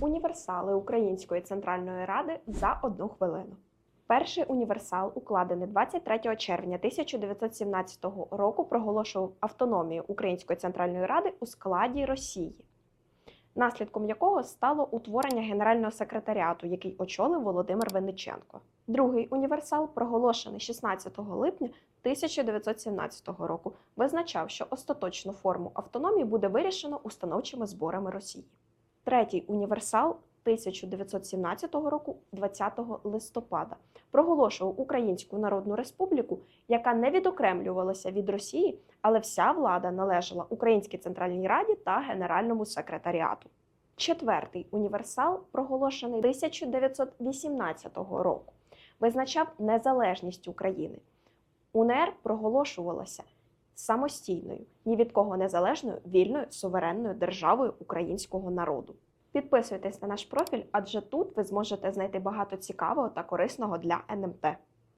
Універсали Української центральної ради за одну хвилину. Перший універсал, укладений 23 червня 1917 року, проголошував автономію Української центральної ради у складі Росії, наслідком якого стало утворення генерального секретаріату, який очолив Володимир Винниченко. Другий універсал, проголошений 16 липня 1917 року, визначав, що остаточну форму автономії буде вирішено установчими зборами Росії. Третій універсал 1917 року, 20 листопада, проголошував Українську Народну Республіку, яка не відокремлювалася від Росії, але вся влада належала Українській Центральній Раді та Генеральному секретаріату. Четвертий універсал, проголошений 1918 року, визначав незалежність України. УНР проголошувалася самостійною, ні від кого незалежною, вільною суверенною державою українського народу. Підписуйтесь на наш профіль, адже тут ви зможете знайти багато цікавого та корисного для НМТ.